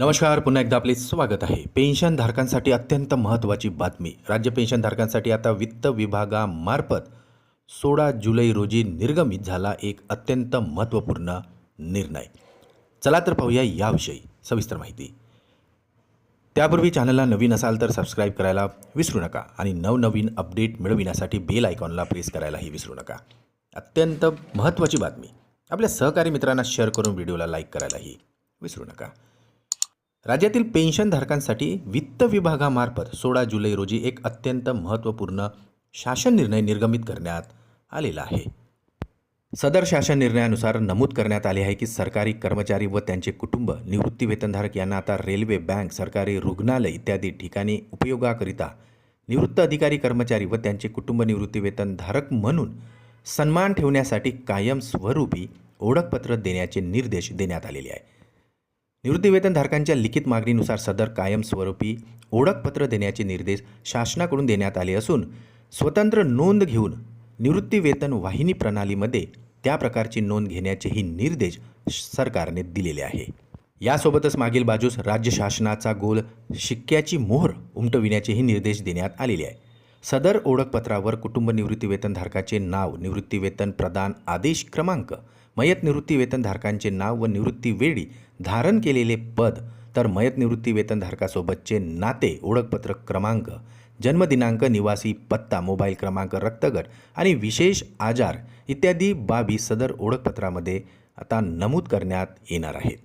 नमस्कार पुन्हा एकदा आपले स्वागत आहे. पेन्शनधारकांसाठी अत्यंत महत्त्वाची बातमी. राज्य पेन्शनधारकांसाठी आता वित्त विभागामार्फत सोळा जुलै रोजी निर्गमित झाला एक अत्यंत महत्त्वपूर्ण निर्णय. चला तर पाहूया याविषयी सविस्तर माहिती. त्यापूर्वी चॅनलला नवीन असाल तर सबस्क्राईब करायला विसरू नका आणि नवनवीन अपडेट मिळविण्यासाठी बेल आयकॉनला प्रेस करायलाही विसरू नका. अत्यंत महत्त्वाची बातमी. आपल्या सहकारी मित्रांना शेअर करून व्हिडिओला लाईक करायलाही विसरू नका. राज्यातील पेन्शनधारकांसाठी वित्त विभागामार्फत सोळा जुलै रोजी एक अत्यंत महत्त्वपूर्ण शासन निर्णय निर्गमित करण्यात आलेला आहे. सदर शासन निर्णयानुसार नमूद करण्यात आले आहे की सरकारी कर्मचारी व त्यांचे कुटुंब निवृत्ती वेतनधारक यांना आता रेल्वे बँक सरकारी रुग्णालय इत्यादी ठिकाणी उपयोगाकरिता निवृत्त अधिकारी कर्मचारी व त्यांचे कुटुंब निवृत्ती वेतनधारक म्हणून सन्मान ठेवण्यासाठी कायमस्वरूपी ओळखपत्र देण्याचे निर्देश देण्यात आलेले आहे. निवृत्तीवेतनधारकांच्या लिखित मागणीनुसार सदर कायमस्वरूपी ओळखपत्र देण्याचे निर्देश शासनाकडून देण्यात आले असून स्वतंत्र नोंद घेऊन निवृत्तीवेतन वाहिनी प्रणालीमध्ये त्या प्रकारची नोंद घेण्याचेही निर्देश सरकारने दिलेले आहे. यासोबतच मागील बाजूस राज्य शासनाचा गोल शिक्क्याची मोहर उमटविण्याचेही निर्देश देण्यात आलेले आहे. सदर ओळखपत्रावर कुटुंब निवृत्तीवेतनधारकाचे नाव निवृत्तीवेतन प्रदान आदेश क्रमांक मयत निवृत्ती वेतनधारकांचे नाव व निवृत्तीवेळी धारण केलेले पद तर मयत निवृत्ती वेतनधारकासोबतचे नाते ओळखपत्र क्रमांक जन्मदिनांक निवासी पत्ता मोबाईल क्रमांक रक्तगट आणि विशेष आजार इत्यादी बाबी सदर ओळखपत्रामध्ये आता नमूद करण्यात येणार आहेत.